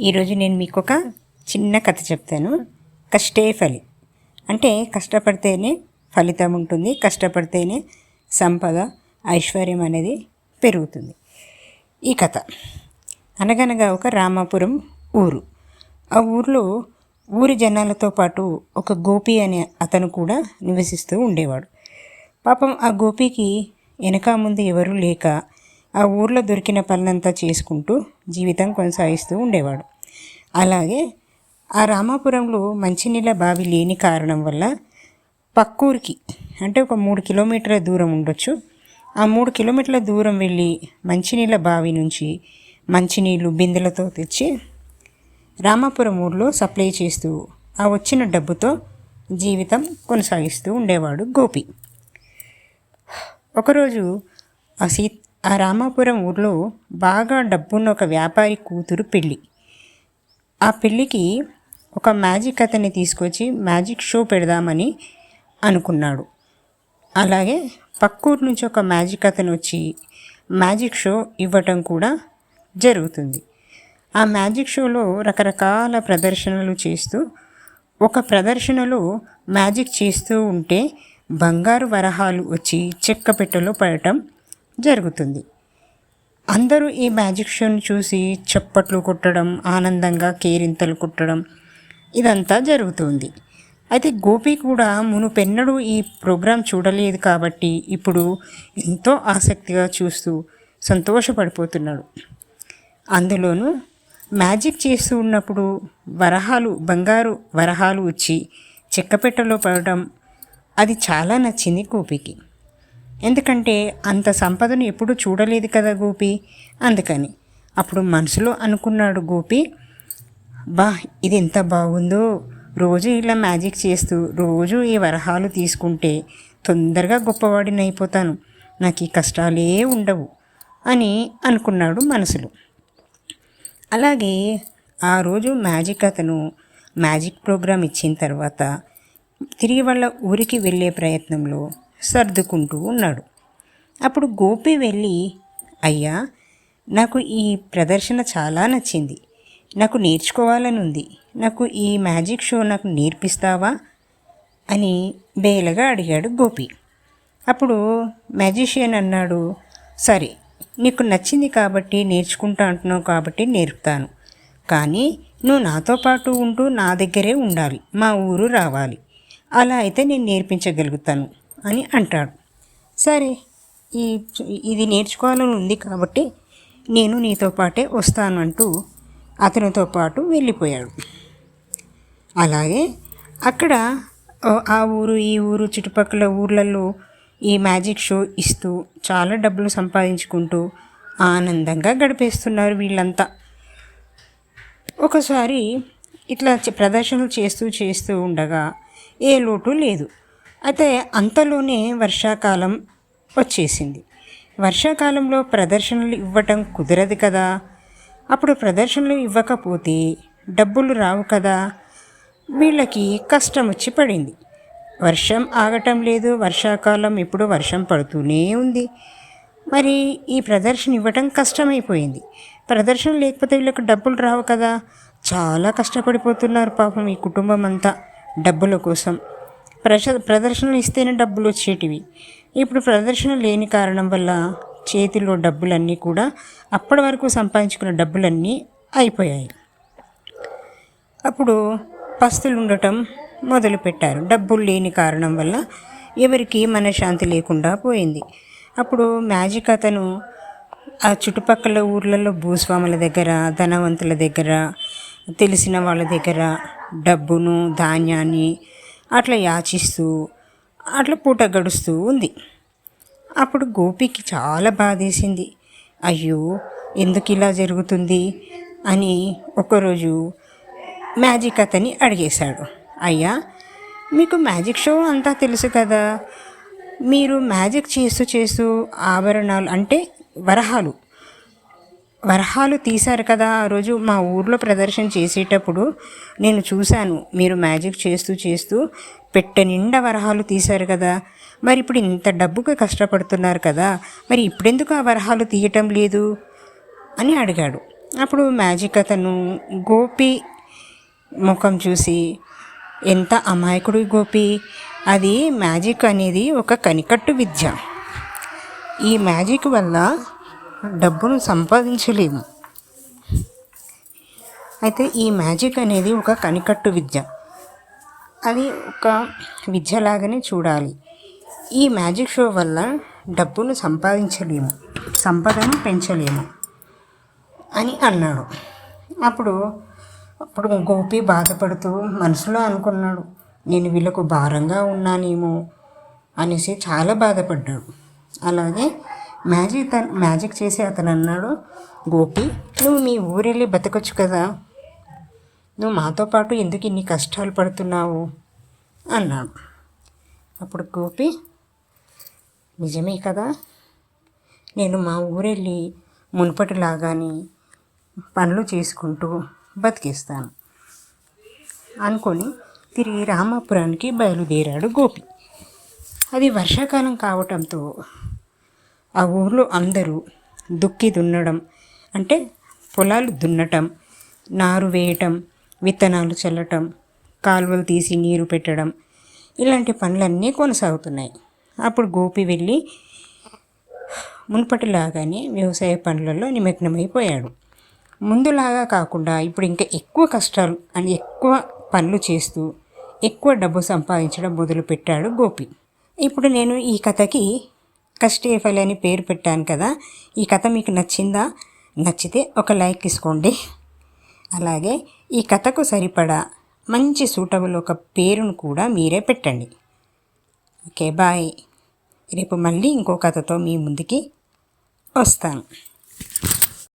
ఈరోజు నేను మీకు ఒక చిన్న కథ చెప్తాను. కష్టే ఫలి. అంటే కష్టపడితేనే ఫలితం ఉంటుంది కష్టపడితేనే సంపద ఐశ్వర్యం అనేది పెరుగుతుంది. ఈ కథ. అనగనగా ఒక రామాపురం ఊరు. ఆ ఊర్లో ఊరి జనాలతో పాటు ఒక గోపి అనే అతను కూడా నివసిస్తూ ఉండేవాడు. పాపం ఆ గోపికి వెనక ముందు ఎవరూ లేక ఆ ఊర్లో దొరికిన పనులంతా చేసుకుంటూ జీవితం కొనసాగిస్తూ ఉండేవాడు. అలాగే ఆ రామాపురంలో మంచినీళ్ళ బావి లేని కారణం వల్ల పక్కూరికి అంటే ఒక మూడు కిలోమీటర్ల దూరం ఉండొచ్చు. ఆ మూడు కిలోమీటర్ల దూరం వెళ్ళి మంచినీళ్ళ బావి నుంచి మంచినీళ్ళు బిందెలతో తెచ్చి రామాపురం ఊర్లో సప్లై చేస్తూ ఆ వచ్చిన డబ్బుతో జీవితం కొనసాగిస్తూ ఉండేవాడు గోపి. ఒకరోజు ఆ సీ ఆ రామాపురం ఊర్లో బాగా డబ్బున్న ఒక వ్యాపారి కూతురు పెళ్ళి. ఆ పెళ్ళికి ఒక మ్యాజిక్ అతన్ని తీసుకొచ్చి మ్యాజిక్ షో పెడదామని అనుకున్నాడు. అలాగే పక్కూరు నుంచి ఒక మ్యాజిక్ అతను వచ్చి మ్యాజిక్ షో ఇవ్వటం కూడా జరుగుతుంది. ఆ మ్యాజిక్ షోలో రకరకాల ప్రదర్శనలు చేస్తూ ఒక ప్రదర్శనలో మ్యాజిక్ చేస్తూ ఉంటే బంగారు వరహాలు వచ్చి చెక్క పెట్టెలో పడటం జరుగుతుంది. అందరూ ఈ మ్యాజిక్ షోని చూసి చప్పట్లు కొట్టడం ఆనందంగా కేరింతలు కొట్టడం ఇదంతా జరుగుతుంది. అయితే గోపి కూడా మునుపెన్నడూ ఈ ప్రోగ్రాం చూడలేదు కాబట్టి ఇప్పుడు ఎంతో ఆసక్తిగా చూస్తూ సంతోషపడిపోతున్నాడు. అందులోనూ మ్యాజిక్ చేస్తూ ఉన్నప్పుడు వరహాలు బంగారు వరహాలు వచ్చి చెక్కపెట్టలో పడడం అది చాలా నచ్చింది గోపికి. ఎందుకంటే అంత సంపదను ఎప్పుడూ చూడలేదు కదా గోపి? అందుకని. అప్పుడు మనసులో అనుకున్నాడు గోపి బా ఇది ఎంత బాగుందో. రోజు ఇలా మ్యాజిక్ చేస్తూ రోజు ఈ వరహాలు తీసుకుంటే తొందరగా గొప్పవాడిని అయిపోతాను. నాకు ఈ కష్టాలే ఉండవు అని అనుకున్నాడు మనసులో. అలాగే ఆ రోజు మ్యాజిక్ అతను మ్యాజిక్ ప్రోగ్రాం ఇచ్చిన తర్వాత తిరిగి వాళ్ళ ఊరికి వెళ్ళే ప్రయత్నంలో సర్దుకుంటూ ఉన్నాడు. అప్పుడు గోపి వెళ్ళి అయ్యా నాకు ఈ ప్రదర్శన చాలా నచ్చింది. నాకు నేర్చుకోవాలని ఉంది. నాకు ఈ మ్యాజిక్ షో నాకు నేర్పిస్తావా? అని బేలగా అడిగాడు గోపి. అప్పుడు మ్యాజిషియన్ అన్నాడు సరే నీకు నచ్చింది కాబట్టి నేర్చుకుంటా అంటున్నావు కాబట్టి నేర్పుతాను. కానీ నువ్వు నాతో పాటు ఉంటూ నా దగ్గరే ఉండాలి. మా ఊరు రావాలి. అలా అయితే నేను నేర్పించగలుగుతాను. అని అంటాడు. సరే ఈ ఇది నేర్చుకోవాలని ఉంది కాబట్టి నేను నీతో పాటే వస్తాను అంటూ అతనితో పాటు వెళ్ళిపోయాడు. అలాగే అక్కడ ఆ ఊరు ఈ ఊరు చుట్టుపక్కల ఊర్లలో ఈ మ్యాజిక్ షో ఇస్తూ చాలా డబ్బులు సంపాదించుకుంటూ ఆనందంగా గడిపేస్తున్నారు వీళ్ళంతా. ఒకసారి ఇట్లా ప్రదర్శనలు చేస్తూ చేస్తూ ఉండగా ఏ లోటు లేదు. అయితే అంతలోనే వర్షాకాలం వచ్చేసింది. వర్షాకాలంలో ప్రదర్శనలు ఇవ్వటం కుదరదు కదా? అప్పుడు ప్రదర్శనలు ఇవ్వకపోతే డబ్బులు రావు కదా? వీళ్ళకి కష్టం వచ్చి పడింది. వర్షం ఆగటం లేదు వర్షాకాలం ఇప్పుడు వర్షం పడుతూనే ఉంది. మరి ఈ ప్రదర్శన ఇవ్వటం కష్టమైపోయింది. ప్రదర్శన లేకపోతే వీళ్ళకి డబ్బులు రావు కదా? చాలా కష్టపడిపోతున్నారు పాపం ఈ కుటుంబం అంతా డబ్బుల కోసం. ప్రశ ప్రదర్శనలు ఇస్తేనే డబ్బులు వచ్చేటివి. ఇప్పుడు ప్రదర్శన లేని కారణం వల్ల చేతిలో డబ్బులన్నీ కూడా అప్పటి వరకు సంపాదించుకున్న డబ్బులన్నీ అయిపోయాయి. అప్పుడు పస్తులు ఉండటం మొదలుపెట్టారు. డబ్బులు లేని కారణం వల్ల ఎవరికి మనశ్శాంతి లేకుండా పోయింది. అప్పుడు మ్యాజిక్ అతను ఆ చుట్టుపక్కల ఊర్లలో భూస్వాముల దగ్గర ధనవంతుల దగ్గర తెలిసిన వాళ్ళ దగ్గర డబ్బును ధాన్యాన్ని అట్లా యాచిస్తూ అట్లా పూట గడుస్తూ ఉంది. అప్పుడు గోపికి చాలా బాధేసింది. అయ్యో ఎందుకు ఇలా జరుగుతుంది అని ఒకరోజు మ్యాజిక్ అతని అడిగేశాడు. అయ్యా మీకు మ్యాజిక్ షో అంతా తెలుసు కదా. మీరు మ్యాజిక్ చేస్తూ చేస్తూ ఆభరణాలు అంటే వరహాలు వరహాలు తీశారు కదా. ఆ రోజు మా ఊర్లో ప్రదర్శన చేసేటప్పుడు నేను చూశాను. మీరు మ్యాజిక్ చేస్తూ చేస్తూ పెట్టె నిండా వరహాలు తీశారు కదా. మరి ఇప్పుడు ఇంత డబ్బుగా కష్టపడుతున్నారు కదా. మరి ఇప్పుడెందుకు ఆ వరహాలు తీయటం లేదు? అని అడిగాడు. అప్పుడు మ్యాజిక్ అతను గోపి ముఖం చూసి ఎంత అమాయకుడు గోపి. అది మ్యాజిక్ అనేది ఒక కనికట్టు విద్య. ఈ మ్యాజిక్ వల్ల డబ్బును సంపాదించలేము. అయితే ఈ మ్యాజిక్ అనేది ఒక కనికట్టు విద్య. అది ఒక విద్యలాగానే చూడాలి. ఈ మ్యాజిక్ షో వల్ల డబ్బును సంపాదించలేము. సంపదను పెంచలేము అని అన్నాడు. అప్పుడు అప్పుడు గోపి బాధపడుతూ మనసులో అనుకున్నాడు నేను వీళ్ళకు భారంగా ఉన్నానేమో అనేసి చాలా బాధపడ్డాడు. అలాగే మ్యాజిక్ తన మ్యాజిక్ చేసి అతను అన్నాడు గోపి నువ్వు మీ ఊరెళ్ళి బతకొచ్చు కదా. నువ్వు మాతో పాటు ఎందుకు ఇన్ని కష్టాలు పడుతున్నావు? అన్నాడు. అప్పుడు గోపి నిజమే కదా. నేను మా ఊరెళ్ళి మునుపటిలాగానే పనులు చేసుకుంటూ బతికిస్తాను. అనుకొని తిరిగి రామాపురానికి బయలుదేరాడు గోపి. అది వర్షాకాలం కావటంతో ఆ ఊర్లో అందరూ దుక్కి దున్నడం అంటే పొలాలు దున్నటం నారు వేయటం విత్తనాలు చల్లటం కాలువలు తీసి నీరు పెట్టడం ఇలాంటి పనులన్నీ కొనసాగుతున్నాయి. అప్పుడు గోపి వెళ్ళి మునుపటిలాగానే వ్యవసాయ పనులలో నిమగ్నమైపోయాడు. ముందులాగా కాకుండా ఇప్పుడు ఇంకా ఎక్కువ కష్టాలు అని ఎక్కువ పనులు చేస్తూ ఎక్కువ డబ్బు సంపాదించడం మొదలుపెట్టాడు గోపి. ఇప్పుడు నేను ఈ కథకి కష్టేఫలి అని పేరు పెట్టాను కదా ఈ కథ మీకు నచ్చిందా? నచ్చితే ఒక లైక్ ఇసుకోండి అలాగే ఈ కథకు సరిపడా మంచి సూటబుల్ ఒక పేరును కూడా మీరే పెట్టండి. Okay bye. రేపు మళ్ళీ ఇంకో కథతో మీ ముందుకి వస్తాను.